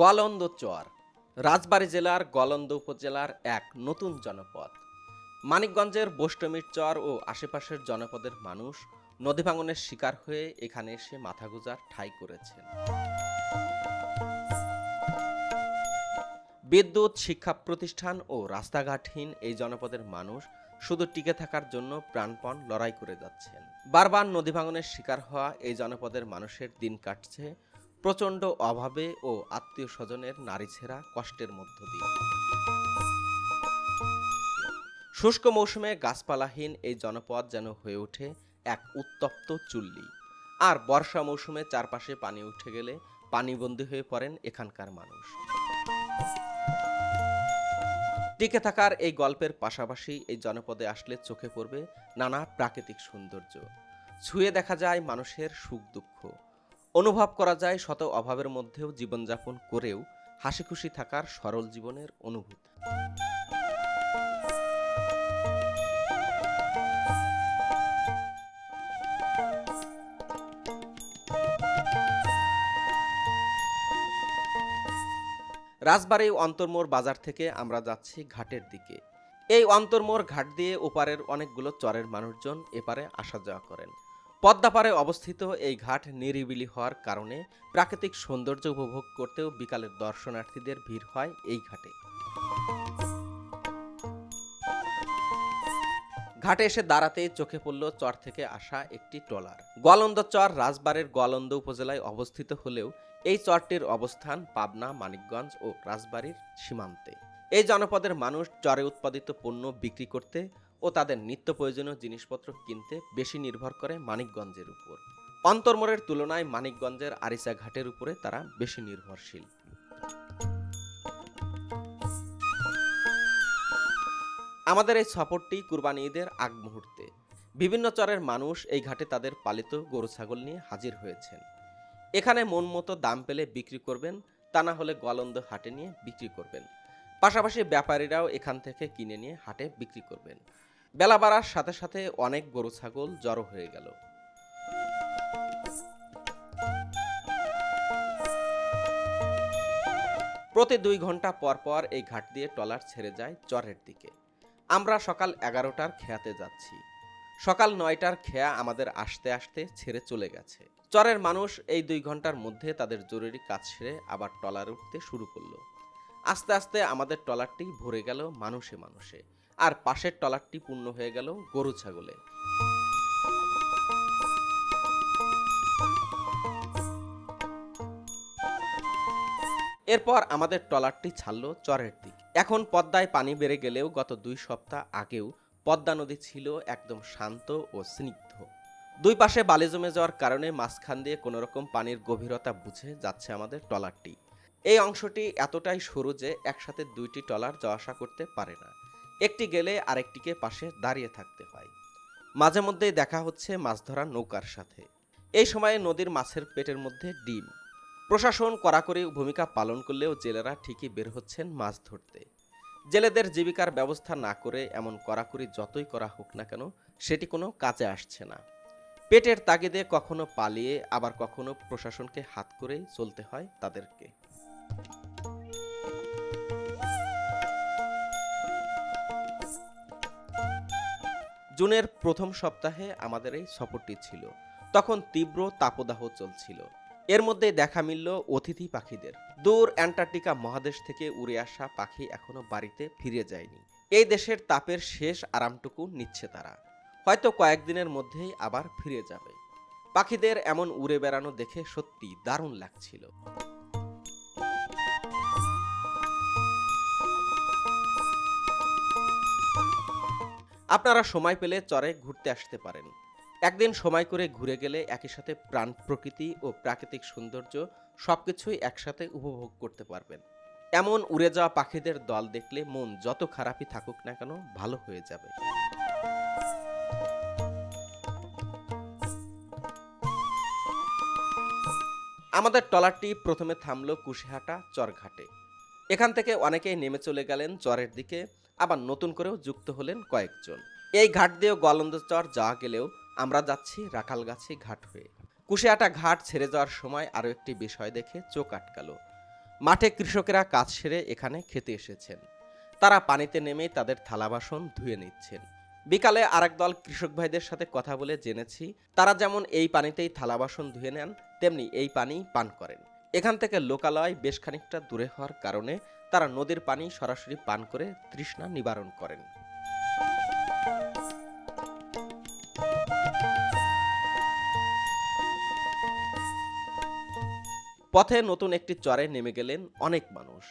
গোয়ালন্দ চর, রাজবাড়ী জেলার গোয়ালন্দ উপজেলার এক নতুন জনপদ। মানিকগঞ্জের বৈষ্টমীর চর ও আশেপাশের জনপদের মানুষ নদী ভাঙনের শিকার হয়ে এখানে এসে মাথা গুজার ঠাঁই করেছেন। বিদ্যুৎ, শিক্ষা প্রতিষ্ঠান ও রাস্তাঘাটহীন এই জনপদের মানুষ শুধু টিকে থাকার জন্য প্রাণপণ লড়াই করে যাচ্ছেন। বারবার নদী ভাঙনের শিকার হওয়া এই জনপদের মানুষের দিন কাটছে প্রচণ্ড অভাবে ও আত্মীয় স্বজনের নারী ছেঁড়া কষ্টের মধ্য দিয়ে। শুষ্ক মৌসুমে গাছপালাহীন এই জনপদ যেন হয়ে ওঠে এক উত্তপ্ত চুল্লি। আর বর্ষা মৌসুমে চারপাশে পানি উঠে গেলে পানিবন্দী হয়ে পড়েন এখানকার মানুষ। টিকে থাকার এই গল্পের পাশাপাশি এই জনপদে আসলে চোখে পড়বে নানা প্রাকৃতিক সৌন্দর্য। ছুঁয়ে দেখা যায় মানুষের সুখ দুঃখ অনুভব করা যায় শত অভাবের মধ্যেও জীবনযাপন করেও হাসি খুশি থাকার সরল জীবনের অনুভূতি। রাজবাড়ী অন্তর্মোড় বাজার থেকে আমরা যাচ্ছি ঘাটের দিকে। এই অন্তর্মোড় ঘাট দিয়ে ওপারের অনেকগুলো চরের মানুষজন এপারে আসা যাওয়া করেন। পদ্মাপাড়ে অবস্থিত এই ঘাট নিরিবিলি হওয়ার কারণে প্রাকৃতিক সৌন্দর্য উপভোগ করতেও বিকালের দর্শনার্থীদের ভিড় হয় এই ঘাটে। ঘাটে এসে দাঁড়াতেই চোখে পড়ল চর থেকে আসা একটি ট্রলার। গোয়ালন্দ চর রাজবাড়ের গোয়ালন্দ উপজেলায় অবস্থিত হলেও এই চরটির অবস্থান পাবনা, মানিকগঞ্জ ও রাজবাড়ির সীমান্তে। এই জনপদের মানুষ চরে উৎপাদিত পণ্য বিক্রি করতে ও তাদের নিত্য প্রয়োজনীয় জিনিসপত্র কিনতে বেশি নির্ভর করে মানিকগঞ্জের উপর। অন্তর্মোড়ের তুলনায় মানিকগঞ্জের আরিচা ঘাটের উপরে তারা বেশি নির্ভরশীল। আমাদের এই সফরটি কুরবানি ঈদের আগ মুহূর্তে। বিভিন্ন চরের মানুষ এই ঘাটে তাদের পালিত গরু ছাগল নিয়ে হাজির হয়েছেন। এখানে মন মতো দাম পেলে বিক্রি করবেন, তা না হলে গলন্দ হাটে নিয়ে বিক্রি করবেন। পাশাপাশি ব্যাপারীরাও এখান থেকে কিনে নিয়ে হাটে বিক্রি করবেন। বেলা বাড়ার সাথে সাথে অনেক গরু ছাগল জড়ো হয়ে গেল। প্রতি দুই ঘণ্টা পর পর এই ঘাট দিয়ে ট্রলার ছেড়ে যায় চরের দিকে। আমরা সকাল এগারোটার খেয়াতে যাচ্ছি। সকাল নয়টার খেয়া আমাদের আসতে আসতে ছেড়ে চলে গেছে। চরের মানুষ এই দুই ঘণ্টার মধ্যে তাদের জরুরি কাজ সেরে আবার ট্রলার উঠতে শুরু করল। আস্তে আস্তে আমাদের ট্রলারটি ভরে গেল মানুষে মানুষে। আর পাশের ট্রলারটি পূর্ণ হয়ে গেল গরু ছাগলে। এরপর আমাদের ট্রলারটি ছাড়লো চরের দিক। এখন পদ্মায় পানি বেড়ে গেলেও গত দুই সপ্তাহ আগেও পদ্মা নদী ছিল একদম শান্ত ও স্নিগ্ধ। দুই পাশে বালি জমে যাওয়ার কারণে মাঝখান দিয়ে কোনো রকম পানির গভীরতা বুঝে যাচ্ছে আমাদের ট্রলারটি। এই অংশটি এতটাই সরু যে একসাথে দুইটি ট্রলার যাওয়া আসা করতে পারে না। একটি গেলে আরেকটিকে পাশে দাঁড়িয়ে থাকতে হয়। মাঝে মধ্যেই দেখা হচ্ছে মাছ ধরা নৌকার সাথে। এই সময়ে নদীর মাছের পেটের মধ্যে ডিম। প্রশাসন কড়াকড়ি ভূমিকা পালন করলেও জেলেরা ঠিকই বের হচ্ছেন মাছ ধরতে। জেলেদের জীবিকার ব্যবস্থা না করে এমন কড়াকড়ি যতই করা হোক না কেন, সেটি কোনো কাজে আসছে না। পেটের তাগিদে কখনো পালিয়ে, আবার কখনো প্রশাসনকে হাত করেই চলতে হয় তাদেরকে। জুনের প্রথম সপ্তাহে আমাদের এই সফরটি ছিল। তখন তীব্র তাপদাহ চলছিল। এর মধ্যে দেখা মিলল অতিথি পাখিদের। দূর অ্যান্টার্কটিকা মহাদেশ থেকে উড়ে আসা পাখি এখনও বাড়িতে ফিরে যায়নি। এই দেশের তাপের শেষ আরামটুকু নিচ্ছে তারা। হয়তো কয়েকদিনের মধ্যেই আবার ফিরে যাবে। পাখিদের এমন উড়ে বেড়ানো দেখে সত্যি দারুণ লাগছিল। আপনারা সময় পেলে চরে ঘুরতে আসতে পারেন। একদিন সময় করে ঘুরে গেলে একই সাথে প্রাণ প্রকৃতি ও প্রাকৃতিক সৌন্দর্য সবকিছুই একসাথে উপভোগ করতে পারবেন। এমন উড়ে যাওয়া পাখিদের দল দেখলে মন যত খারাপই থাকুক না কেন ভালো হয়ে যাবে। আমাদের ট্রলারটি প্রথমে থামলো কুশিহাটা চরঘাটে। এখান থেকে অনেকেই নেমে চলে গেলেন চরের দিকে, আবার নতুন করেও যুক্ত হলেন কয়েকজন। এই ঘাট দিয়েও গলন্দ চর যাওয়া গেলেও আমরা যাচ্ছি রাখালগাছি ঘাট হয়ে। কুশিয়াটা ঘাট ছেড়ে যাওয়ার সময় আরও একটি বিষয় দেখে চোখ আটকালো। মাঠে কৃষকেরা কাজ সেরে এখানে খেতে এসেছেন। তারা পানিতে নেমেই তাদের থালা বাসন ধুয়ে নিচ্ছেন। বিকালে আরেক দল কৃষক ভাইদের সাথে কথা বলে জেনেছি, তারা যেমন এই পানিতেই থালা বাসন ধুয়ে নেন, তেমনি এই পানি পান করেন। এখান থেকে লোকালয় বেশ খানিকটা দূরে হওয়ার কারণে তারা নদীর পানি সরাসরি পান করে তৃষ্ণা নিবারণ করেন। পথে নতুন একটি চরে নেমে গেলেন অনেক মানুষ।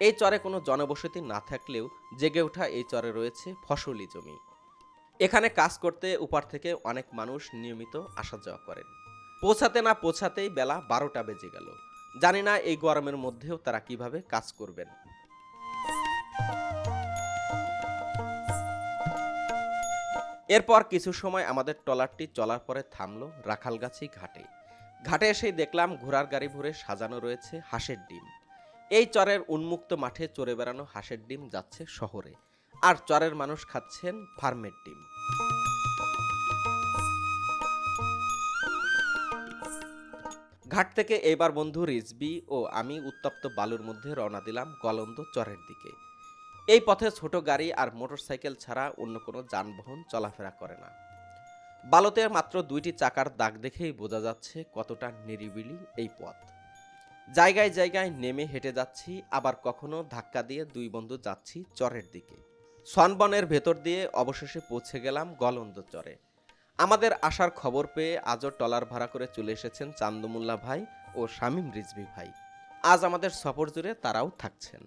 এই চরে কোনো জনবসতি না থাকলেও জেগে ওঠা এই চরে রয়েছে ফসলি জমি। এখানে কাজ করতে উপার থেকে অনেক মানুষ নিয়মিত আসা যাওয়া করেন। পৌঁছাতে না পৌঁছাতেই বেলা বারোটা বেজে গেল। জানি না এই গরমের মধ্যেও তারা কীভাবে কাজ করবেন। এরপর কিছু সময় আমাদের ট্রলারটি চলার পরে থামলো রাখালগাছি ঘাটে। ঘাটে এসেই দেখলাম ঘোড়ার গাড়ি ভরে সাজানো রয়েছে হাঁসের ডিম। এই চরের উন্মুক্ত মাঠে চড়ে বেড়ানো হাঁসের ডিম যাচ্ছে শহরে। আর চরের মানুষ খাচ্ছেন ফার্মের ডিম। ঘাট থেকে এইবার বন্ধু রিজবি ও আমি উত্তপ্ত বালুর মধ্যে রওনা দিলাম গলন্দ চরের দিকে। এই পথে ছোট গাড়ি আর মোটরসাইকেল ছাড়া অন্য কোনো যানবাহন চলাফেরা করে না। বালুতে মাত্র দুইটি চাকার দাগ দেখেই বোঝা যাচ্ছে কতটা নিরিবিলি এই পথ। জায়গায় জায়গায় নেমে হেঁটে যাচ্ছি, আবার কখনো ধাক্কা দিয়ে দুই বন্ধু যাচ্ছি চরের দিকে। সনবনের ভেতর দিয়ে অবশেষে পৌঁছে গেলাম গলন্দ চরে। আমাদের আসার খবর পেয়ে আজও টলার ভাড়া করে চলে এসেছেন চান্দমুল্লা ভাই ও শামীম রিজভি ভাই। আজ আমাদের সফর জুড়ে তারাও থাকছেন।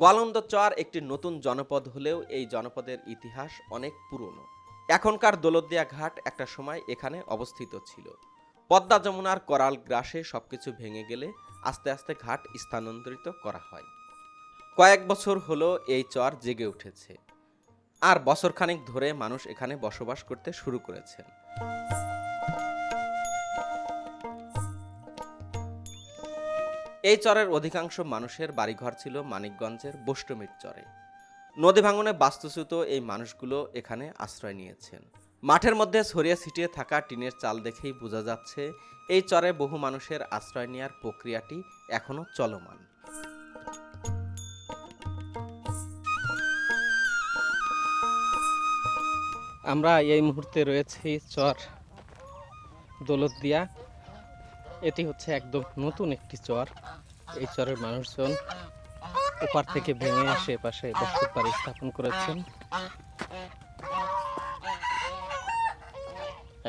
গোয়ালন্দ চর একটি নতুন জনপদ হলেও এই জনপদের ইতিহাস অনেক পুরনো। এখনকার দৌলতদিয়া ঘাট একটা সময় এখানে অবস্থিত ছিল। পদ্মা যমুনার করাল গ্রাসে সবকিছু ভেঙে গেলে আস্তে আস্তে ঘাট স্থানান্তরিত করা হয়। কয়েক বছর হলো এই চর জেগে উঠেছে। আর বছরখানেক ধরে মানুষ এখানে বসবাস করতে শুরু করেছেন। এই চরের অধিকাংশ মানুষের বাড়িঘর ছিল মানিকগঞ্জের বষ্টমীর চরে। নদী ভাঙনে বাস্তুচ্যুত এই মানুষগুলো এখানে আশ্রয় নিয়েছেন। মাঠের মধ্যে ছড়িয়ে ছিটিয়ে থাকা টিনের চাল দেখেই বোঝা যাচ্ছে, এই চরে বহু মানুষের আশ্রয় নেওয়ার প্রক্রিয়াটি এখনও চলমান। আমরা এই মুহূর্তে রয়েছি চর দৌলতদিয়া। এটি হচ্ছে একদম নতুন একটি চর। এই চরের মানুষজন ওপার থেকে ভেঙে এসে পাশে বসত বাড়ি স্থাপন করেছেন।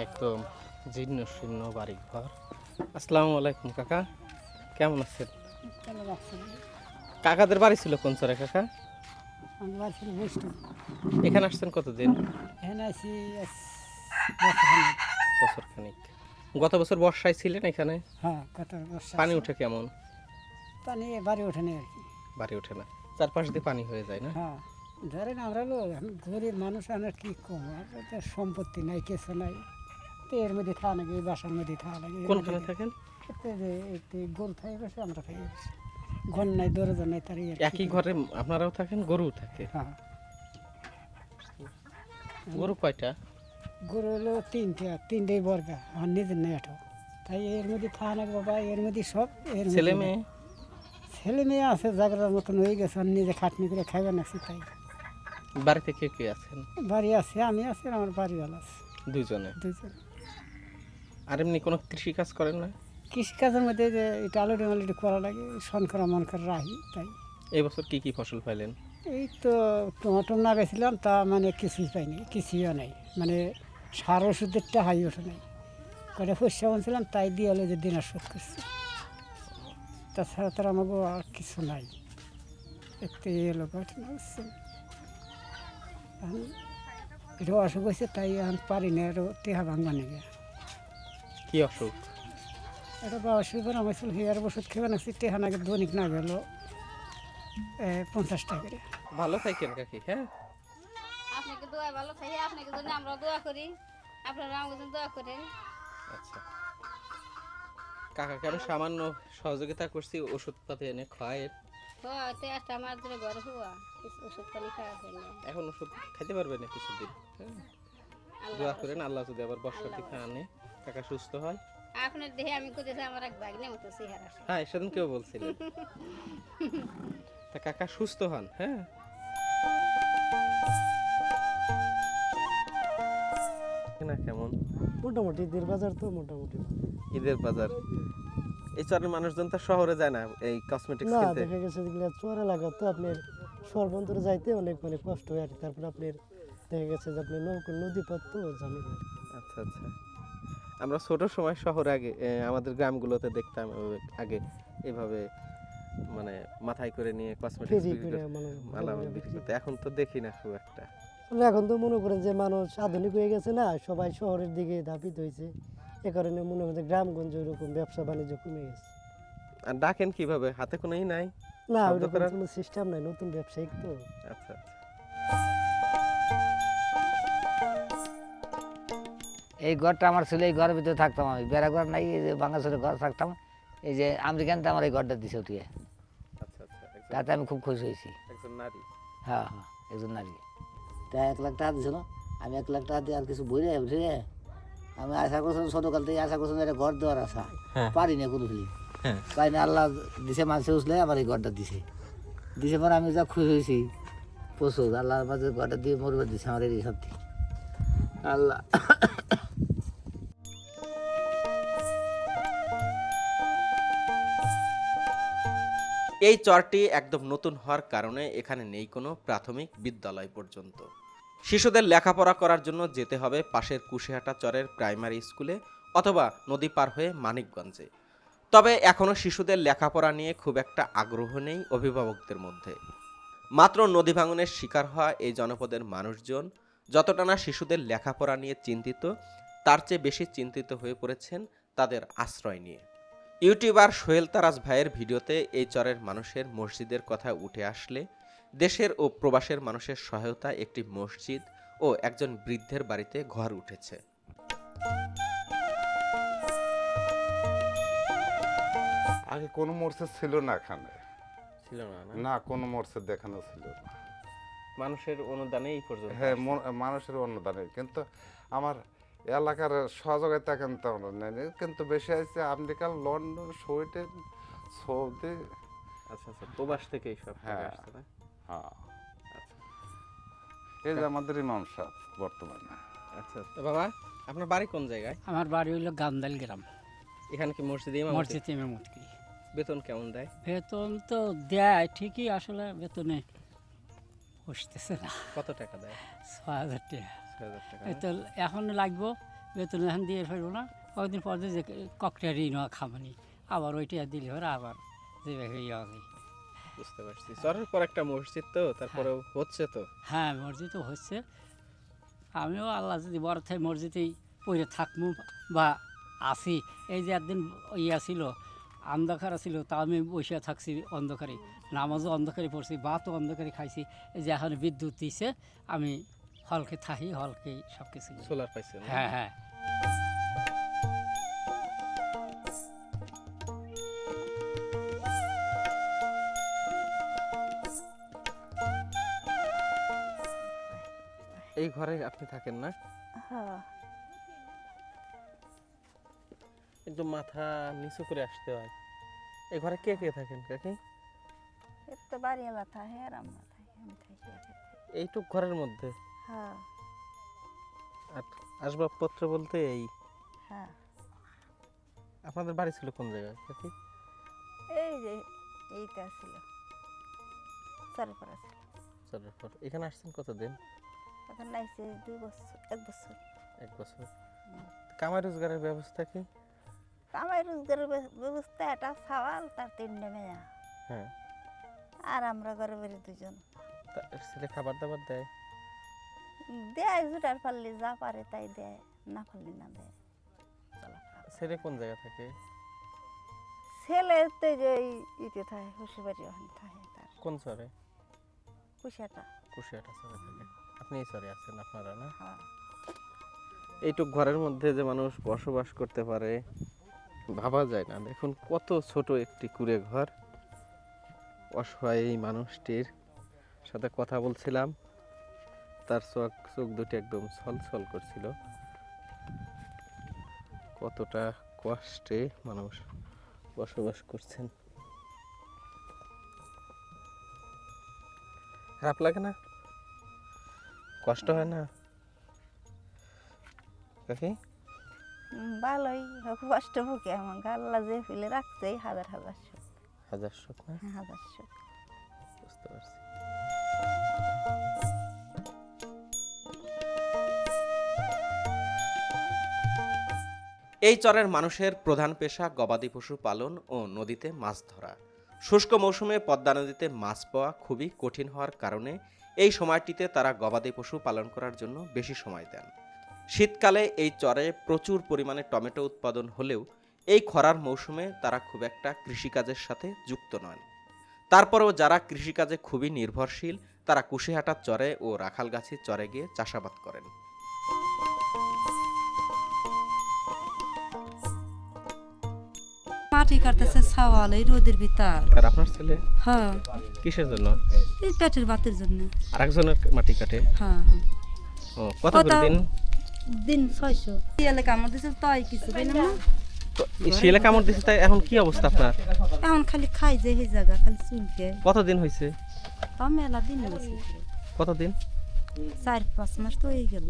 একদম জীর্ণ শীর্ণ বাড়ি ঘর আসসালামু আলাইকুম কাকা। কেমন আছেন? কাকাদের বাড়ি ছিল কোন চরে কাকা? এখানে আসছেন কতদিন? এখানে আছি বছর খানিক গত বছর বর্ষায় ছিলেন এখানে? হ্যাঁ বর্ষা পানি। উঠে কেমন? পানি বাড়ি ওঠেনি আর কি। বাড়ি ওঠে না। চারপাশ দিয়ে পানি হয়ে যায় না? হ্যাঁ ধরেন আমরা গরিব মানুষ আমার কি কম সম্পত্তি নাই কিছু নাই। তো এর মধ্যে থাকা লাগে এই বাসার মধ্যে থাকা লাগে কোনখানে থাকেন? যে থাকে বসে আমরা থাকি। ঘর নাই দরজা নাই তার ইয়ে একই ঘরে আপনারাও থাকেন গরু থাকে? হ্যাঁ। গরু কয়টা? গরু হলো তিনটে তিনটেই বর্গা আমার নিজের নেই এটো তাই এর মধ্যে লাগে বাবা এর মধ্যে সব এর ছেলে মেয়ে? ছেলে মেয়ে আছে জাগরার মতন হয়ে গেছে আর নিজে খাটনি করে খাইবে না তাই। বাড়িতে কে কে আছেন? বাড়ি আছে আমি আছি আর আমার বাড়িওয়ালা আছে। দুজনে দুজন আর এমনি কোনো কৃষি কাজ করেন না? কৃষিকাজের মধ্যে যে এটা আলুটি মালুটি করা লাগে শন করা মন করে রাহি তাই। এই বছর কি কি ফসল পাইলেন? এই তো টমাটো লাগাইছিলাম তা মানে কিছুই পাইনি কিছুইও নাই। মানে সার ওষুধের টাকাই ওঠে নাই। কটা শস্য আনছিলাম তাই দিয়ে হলো যে দিনার শোধ করছি। তাছাড়া তার আমাকে আর কিছু নাই। একটু ঘটনা বুঝছেন এটা অসুখ হয়েছে তাই এখন পারি না আরও টেহা ভাঙবা নেবে কি অসুখ? এটা বা সুগার আমার হেয়ার ওষুধ খেয়ে নাকি টেহা নাকি দৈনিক না গেল পঞ্চাশ টাকা করে। ভালো থাকেন কাকি হ্যাঁ? আপনাকে দোয়া ভালো থাকে আপনাকে জন্য আমরা দোয়া করি। আপনারা আমাকে জন্য দোয়া করেন। আচ্ছা। কাকাকে আমি সামান্য সহযোগিতা করছি? ওষুধপাতি এনে খাওয়ায়। হয়তো একটা আমার ধরে ঘরে হওয়া। কিছু ওষুধ পানি খাওয়া হয় না। এখন ওষুধ খাইতে পারবেন না কিছুদিন হ্যাঁ? দোয়া করেন আল্লাহ যদি আবার বর্ষা টিকা আনে কাকা সুস্থ হয়। আপনার দেহে আমি কোথায় আমার এক বাগনে মতো চেহারা হ্যাঁ সেদিন কেউ বলছিলেন তা কাকা সুস্থ হন হ্যাঁ? মোটামুটি ঈদের বাজার তো মোটামুটি। ঈদের বাজার। এই চরের মানুষজন তো শহরে যায় না এই কসমেটিক্স কিনতে? দেখা গেছে যেগুলো চর এলাকা তো আপনার সর্বন্তরে যাইতে অনেক মানে কষ্ট হয় আর তারপর আপনার দেখা গেছে যে আপনার নৌকো নদী পথ তো ঝামেলা। আচ্ছা আচ্ছা। আমরা ছোট সময় শহরে আগে আমাদের গ্রামগুলোতে দেখতাম আগে এভাবে মানে মাথায় করে নিয়ে কসমেটিক্স মালামাল বিক্রি করতে। এখন তো দেখি না খুব একটা। আসলে এখন তো মনে করেন যে মানুষ আধুনিক হয়ে গেছে না সবাই শহরের দিকে ধাপিত হয়েছে। এ কারণে মনে হয় যে গ্রামগঞ্জ ওইরকম ব্যবসা বাণিজ্য কমে গেছে। আর ডাকেন কীভাবে? হাতে কোনোই নাই? না করার- কোনো সিস্টেম নাই নতুন ব্যবসায়িক তো। আচ্ছা আচ্ছা। এই ঘরটা আমার ছিল এই ঘরের ভিতরে থাকতাম আমি। বেড়া ঘর নাই এই যে বাংলাদেশের ঘর থাকতাম। এই যে আমেরিকানটা আমার এই ঘরটা দিছে উঠিয়ে আচ্ছা আচ্ছা। তাতে আমি খুব খুশি হয়েছি। একজন নারী। হ্যাঁ হ্যাঁ একজন নারী। তা এক লাখ টাকা দিছিল। আমি এক লাখ টাকা দিয়ে আর কিছু বই উঠে আমি আশা করছিলাম ছোটকাল থেকে আশা করছিলাম একটা ঘর দেওয়ার আশা। পারি না কোনো ফিলি হ্যাঁ। পাই না আল্লাহ দিছে মানুষে উঠলে আমার এই ঘরটা দিছে। দিছে পরে আমি যা খুশি হয়েছি। প্রচুর আল্লাহর মাঝে ঘরটা দিয়ে মরবার দিছে আমার এই সত্যি আল্লাহ। এই চরটি একদম নতুন হওয়ার কারণে এখানে নেই কোনো প্রাথমিক বিদ্যালয় পর্যন্ত। শিশুদের লেখাপড়া করার জন্য যেতে হবে পাশের কুশিহাটা চরের প্রাইমারি স্কুলে অথবা নদী পার হয়ে মানিকগঞ্জে। তবে এখনও শিশুদের লেখাপড়া নিয়ে খুব একটা আগ্রহ নেই অভিভাবকদের মধ্যে। মাত্র নদী ভাঙনের শিকার হওয়া এই জনপদের মানুষজন যতটা না শিশুদের লেখাপড়া নিয়ে চিন্তিত, তার চেয়ে বেশি চিন্তিত হয়ে পড়েছেন তাদের আশ্রয় নিয়ে। ইউটিউবার সোহেল তারাজ ভাইয়ের ভিডিওতে এই চরের মানুষের মসজিদের কথা উঠে আসলে দেশের ও প্রবাসের মানুষের সহায়তা একটি মসজিদ ও একজন বৃদ্ধের বাড়িতে ঘর উঠেছে। আগে কোনো মোর্চে ছিল না এখানে। ছিল না না? কোনো মোর্চে দেখানো ছিল না। মানুষের অনুদানে এই পর্যন্ত হ্যাঁ মানুষের অনুদানে কিন্তু আমার এলাকার সহযোগিতা কিন্তু আমরা নেয়নি। কিন্তু বেশি আছে আমেরিকা লন্ডন সুইডেন সৌদি। আচ্ছা আচ্ছা প্রবাস থেকে এই সব টাকা হ্যাঁ। হ্যাঁ এই যে আমাদের ইমাম সাহেব বর্তমানে। আচ্ছা তো বাবা আপনার বাড়ি কোন জায়গায়? আমার বাড়ি হইল গান্দাল গ্রাম। এখানে কি মসজিদে ইমামতি? মসজিদ ইমামতি। বেতন কেমন দেয়? বেতন তো দেয় ঠিকই আসলে বেতনে বসতেছে না। কত টাকা দেয়? ছয় হাজার টাকা। তো এখন লাগবো বেতন এখন দিয়ে ফেলব না। কয়েকদিন পর যে ককটারি নেওয়া খামানি আবার ওইটা দিলে পরে আবার যেভাবে ইয়ে হবে বুঝতে পারছি। চরের পর একটা মসজিদ তো তারপরেও হচ্ছে তো? হ্যাঁ মসজিদ তো হচ্ছে। আমিও আল্লাহ যদি বড় থাকে মসজিদেই পড়ে থাকব বা আসি এই যে একদিন ইয়া ছিল অন্ধকার ছিল তা আমি বসে থাকছি অন্ধকারে। নামাজও অন্ধকারে পড়ছি ভাতও অন্ধকারে খাইছি। এই যে এখন বিদ্যুৎ দিছে আমি হলকে থাকি হলকে সব কিছু সোলার পাইছে হ্যাঁ হ্যাঁ। এই ঘরে আপনি থাকেন না? হ্যাঁ। একদম মাথা নিচু করে আসতে হয়। এই ঘরে কে কে থাকেন কাকি? তো বাড়িওয়ালা থাকে আর আমরা থাকি। এইটুক ঘরের মধ্যে? হ্যাঁ। আর আসবাবপত্র বলতে এই। হ্যাঁ। আপনাদের বাড়ি ছিল কোন জায়গায় কাকি? এই যে এইটা ছিল চারপাড়া ছিল চলের এখানে আসছেন কতদিন? এখন নাইছে দুই বছর এক বছর। এক বছর। কামাই রোজগারের ব্যবস্থা কি? কামাই রোজগারের ব্যবস্থা এটা সাওয়াল তার তিনটে মেয়া। হ্যাঁ। আর আমরা ঘরে বাড়ি দুজন ছেলে খাবার দাবার দেয়? দেয় জুটার পারলে যা পারে তাই দেয় না পারলে না দেয়। ছেলে কোন জায়গা থাকে? ছেলে তো যে ইতে থাকে শ্বশুরবাড়ি ওখানে থাকে তার। কোন চরে? কুশিয়াটা কুশিয়াটা চরে থাকে। আপনি এই চরে আছেন আপনারা না? হ্যাঁ। এইটুক ঘরের মধ্যে যে মানুষ বসবাস করতে পারে ভাবা যায় না। দেখুন কত ছোট একটি কুড়ে ঘর। অসহায় এই মানুষটির সাথে কথা বলছিলাম। তার চোখ চোখ দুটি একদম ছলছল করছিল। কতটা কষ্টে মানুষ বসবাস করছেন। খারাপ লাগে না? কষ্ট হয় না? কাকি? ভালোই কষ্ট বুকে আমার আল্লাহ যে ফেলে রাখছে হাজার হাজার সুখ হাজার শোক না? হ্যাঁ, হাজার সুখ বুঝতে পারছি। এই চরের মানুষের প্রধান পেশা গবাদি পশু পালন ও নদীতে মাছ ধরা। শুষ্ক মৌসুমে পদ্মা নদীতে মাছ পাওয়া খুবই কঠিন হওয়ার কারণে এই সময়টিতে তারা গবাদি পশু পালন করার জন্য বেশি সময় দেন। শীতকালে এই চরে প্রচুর পরিমাণে টমেটো উৎপাদন হলেও এই খরার মৌসুমে তারা খুব একটা কৃষিকাজের সাথে যুক্ত নন। তারপরেও যারা কৃষিকাজে খুবই নির্ভরশীল, তারা কুশিহাটার চরে ও রাখালগাছির চরে গিয়ে চাষাবাদ করেন। মাটি কাটতেছে ছাওয়াল এই রোদের ভিতর। আর আপনার ছেলে? হ্যাঁ। কিসের জন্য? এই পেটের বাতের জন্য। আরেকজনের মাটি কাটে? হ্যাঁ। হ্যাঁ। ও কত করে? দিন? দিন ছয়শো। এলাকা আমার দিছে তাই কিছু পাইলাম না। তো এই শিলে কামড় দিচ্ছে তাই এখন কি অবস্থা আপনার? এখন খালি খাই যে সেই জায়গা খালি চুলকে কতদিন হয়েছে তাও মেলা দিন হয়েছে কতদিন? চার পাঁচ মাস তো হয়ে গেল।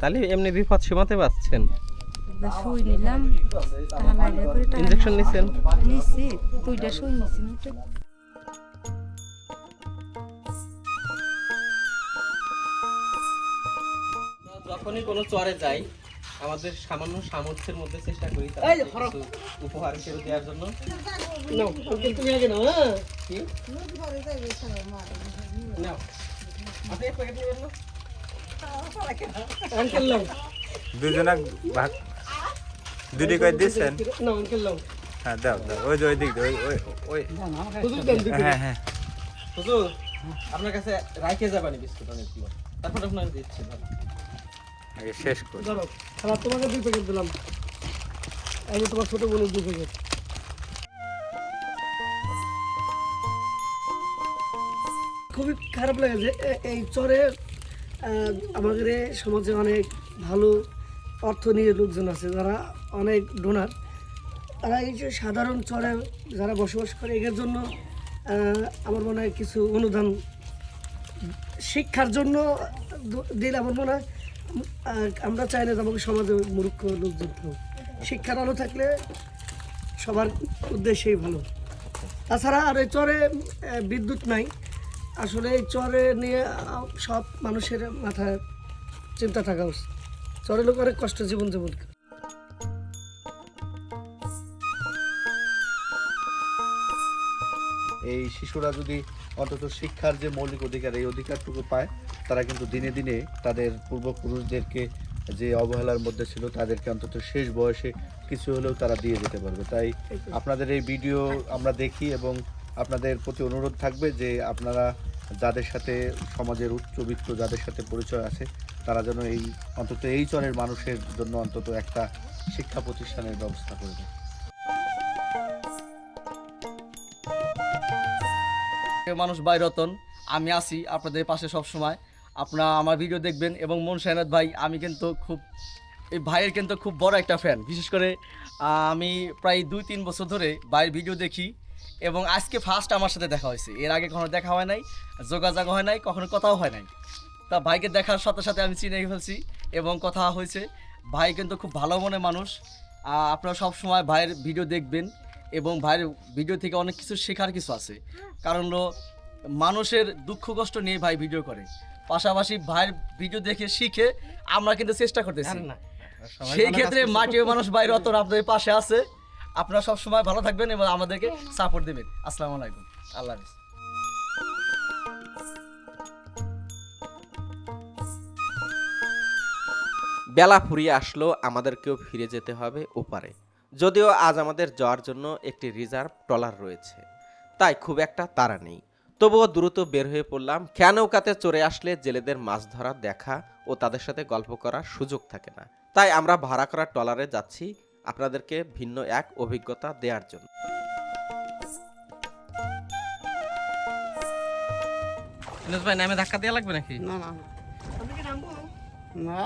তাহলে এমনি বিপদ সীমাতে পাচ্ছেন শুই নিলাম নিছেন নিছি দুইটা শুই নিছি যখনই কোনো চরে যাই আমাদের সামান্য সামর্থ্যের মধ্যে চেষ্টা করি উপহার হিসেবে দেওয়ার জন্য কি? নাও। আপনি প্যাকেট নেবেন না? দুজনা ভাগ দুটি করে দিচ্ছেন হ্যাঁ দাও দাও ওই যে ওই দিক দিয়ে, ওই ওই ওই। হ্যাঁ হ্যাঁ। হুজুর আপনার কাছে রাইখে যাবানি বিস্কুট অনেকগুলো। তারপর আপনাকে দিচ্ছি ভালো। আগে শেষ করি। তোমাকে দুই প্যাকেট দিলাম। এই যে তোমার ছোট বোনের দুই প্যাকেট খুবই খারাপ লাগে যে এই চরে আহ, আমাদের সমাজে অনেক ভালো অর্থ নিয়ে লোকজন আছে যারা অনেক ডোনার তারা এই যে সাধারণ চরে যারা বসবাস করে, এদের জন্য আমার মনে হয় কিছু অনুদান, শিক্ষার জন্য দিলে আমার মনে হয় আমরা চাই না আমাকে সমাজে মূর্খ লোকজন। শিক্ষার আলো থাকলে সবার উদ্দেশ্যেই ভালো তাছাড়া আর এই চরে বিদ্যুৎ নাই আসলে এই চরে নিয়ে সব মানুষের মাথায় চিন্তা থাকা উচিত চরে লোক অনেক কষ্ট জীবন যাপন করে। এই শিশুরা যদি অন্তত শিক্ষার যে মৌলিক অধিকার, এই অধিকারটুকু পায়, তারা কিন্তু দিনে দিনে তাদের পূর্বপুরুষদেরকে যে অবহেলার মধ্যে ছিল, তাদেরকে অন্তত শেষ বয়সে কিছু হলেও তারা দিয়ে যেতে পারবে। তাই আপনাদের এই ভিডিও আমরা দেখি এবং আপনাদের প্রতি অনুরোধ থাকবে যে আপনারা যাদের সাথে সমাজের উচ্চবিত্ত, যাদের সাথে পরিচয় আছে, তারা যেন এই অন্তত এই চরের মানুষের জন্য অন্তত একটা শিক্ষা প্রতিষ্ঠানের ব্যবস্থা করে দেয়। মানুষ, ভাই রতন, আমি আছি আপনাদের পাশে সব সময় আপনারা আমার ভিডিও দেখবেন এবং মন সাইনাথ ভাই, আমি কিন্তু খুব, এই ভাইয়ের কিন্তু খুব বড় একটা ফ্যান বিশেষ করে আমি প্রায় দুই তিন বছর ধরে ভাইয়ের ভিডিও দেখি এবং আজকে ফার্স্ট আমার সাথে দেখা হয়েছে। এর আগে কখনো দেখা হয় নাই, যোগাযোগ হয় নাই, কখনো কথাও হয় নাই। তা ভাইকে দেখার সাথে সাথে আমি চিনে ফেলছি এবং কথা হয়েছে। ভাই কিন্তু খুব ভালো মনে মানুষ। আপনারা সব সময় ভাইয়ের ভিডিও দেখবেন। এবং ভাইয়ের ভিডিও থেকে অনেক কিছু শেখার কিছু আছে। কারণ হলো মানুষের দুঃখ কষ্ট নিয়ে ভাই ভিডিও করে। পাশাপাশি ভাইয়ের ভিডিও দেখে শিখে আমরা কিন্তু চেষ্টা করতেছি। সেই ক্ষেত্রে মাটিও মানুষ বাইরে অত আপনাদের পাশে আছে। আপনারা সব সময় ভালো থাকবেন এবং আমাদেরকে সাপোর্ট দেবেন। আসসালামু আলাইকুম। আল্লাহ হাফিজ। বেলা ফুরিয়ে আসলো আমাদেরকেও ফিরে যেতে হবে ওপারে। যদিও আজ আমাদের যাওয়ার জন্য একটি রিজার্ভ ট্রলার রয়েছে। তাই খুব একটা তাড়া নেই। তবুও দ্রুত বের হয়ে পড়লাম। খেয়া নৌকাতে চড়ে আসলে জেলেদের মাছ ধরা দেখা ও তাদের সাথে গল্প করার সুযোগ থাকে না। তাই আমরা ভাড়া করা ট্রলারে যাচ্ছি আপনাদেরকে ভিন্ন এক অভিজ্ঞতা দেওয়ার জন্য। ভাই নামে ধাক্কা দেওয়া লাগবে নাকি? না না না। না।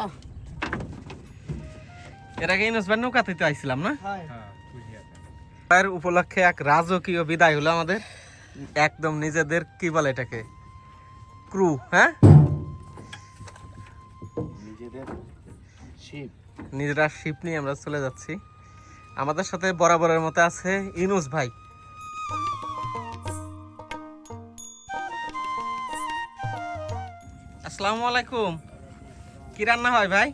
এর আগে ইউনুস ভাই নৌকাতে তো আইছিলাম না? এর উপলক্ষে এক রাজকীয় বিদায় হলো আমাদের। একদম নিজেদের কি বলে এটাকে? ক্রু হ্যাঁ? নিজেদের শিপ নিজেরা শিপ নিয়ে আমরা চলে যাচ্ছি। আমাদের সাথে বরাবরের মতো আছে ইনুস ভাই। আসসালামু আলাইকুম। কি রান্না হয় ভাই?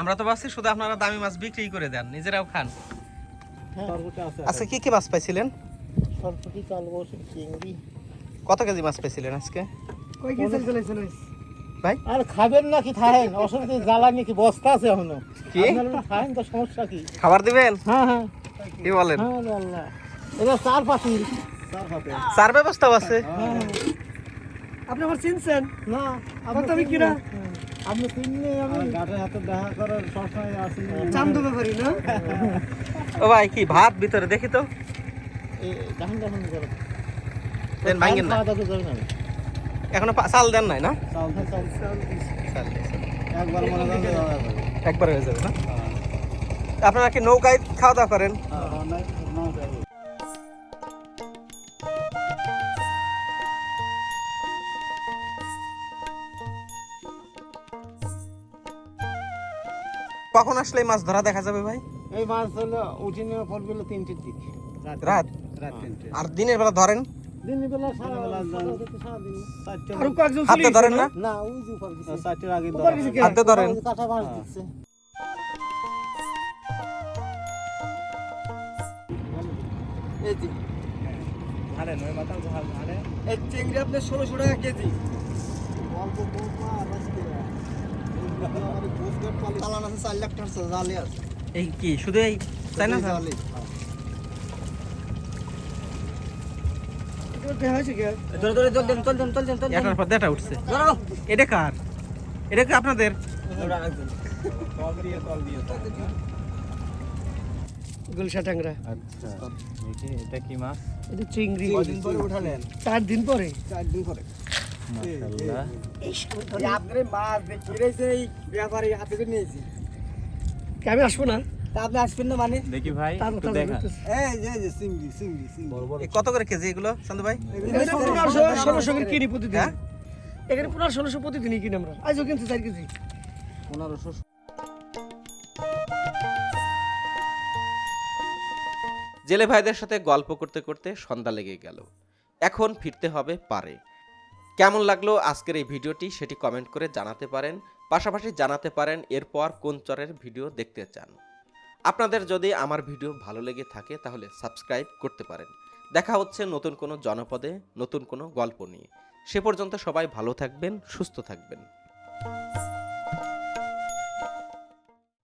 আমরা তো ভাবছি শুধু আপনারা দামি মাছ বিক্রি করে দেন নিজেরাও খান। আচ্ছা কি কি মাছ পাইছিলেন? সরপুটি কালবো চিংড়ি। কত কেজি মাছ পাইছিলেন আজকে? কই চলে আর খাবেন নাকি অসুবিধা কি বস্তা আছে এখনও। কি? আপনারা তো সমস্যা কি? খাবার দিবেন? হ্যাঁ হ্যাঁ। কি বলেন? হ্যাঁ আল্লাহ চার ব্যবস্থাও আছে? আপনি আমার চিনছেন? না আমার তো আমি কিরা আপনি চিনলে আমি গাটের হাতে দেখা করার সবসময় আসি চান্দু ব্যাপারি না। ও ভাই কি ভাত ভিতরে? দেখি তো। দেখেন দেখেন করে। দেন ভাঙেন না। খাওয়া যাবে না। এখনও পা- চাল দেন নাই না? চাল চাল চাল চাল একবার মনে একবার হয়ে যাবে না? আপনারা কি নৌকায় খাওয়া দাওয়া করেন? কখন আসলে এই মাছ ধরা দেখা যাবে ভাই? এই মাছ হলো উঠে নেওয়া পড়বে হলো তিনটের দিক। রাত আর দিনের বেলা ধরেন? দিনের বেলা সারা বেলা সারাদিন। আর কয়েকজন হাতে ধরেন না? না ওই যে উপর কিছু চারটের আগে হাতে ধরেন? কাঁটা মাছ দিচ্ছে। এই যে। হারেন ওই মাথা হারে এই চিংড়ি আপনার ষোলোশো টাকা কেজি। অল্প বহুত মাছ আজকে আমাদের কোস্টগার্ড পালি চালান আছে চার লাখ টাকা জালে। আছে এই কি শুধু এই না জালে এটা কার? এটা কি আপনাদের? গুলশা ট্যাংরা। আচ্ছা। এটা কি মাছ? এটা চিংড়ি। কদিন পরে উঠালেন? চার দিন পরে। চার দিন পরে। মাশাআল্লাহ। আপনার মাছ দেখি রয়েছে এই ব্যাপারে হাতে করে নিয়েছি আমি আসব না। তা আপনি আসবেন না মানে? দেখি ভাই একটু দেখা। এই যে যে চিংড়ি চিংড়ি চিংড়ি। কত করে কেজি এগুলো চান্দু ভাই? করে কিনি প্রতিদিন। হ্যাঁ? এখানে পনেরো ষোলোশো প্রতিদিনই কিনি আমরা। আজও কিনছি চার কেজি। পনেরোশো জেলে ভাইদের সাথে গল্প করতে করতে সন্ধ্যা লেগে গেল। এখন ফিরতে হবে পারে। কেমন লাগল আজকের এই ভিডিওটি সেটি কমেন্ট করে জানাতে পারেন, পাশাপাশি জানাতে পারেন এরপর কোন চরের ভিডিও দেখতে চান। আপনাদের যদি আমার ভিডিও ভালো লেগে থাকে তাহলে সাবস্ক্রাইব করতে পারেন। দেখা হচ্ছে নতুন কোনো জনপদে, নতুন কোনো গল্প নিয়ে। সে পর্যন্ত সবাই ভালো থাকবেন, সুস্থ থাকবেন।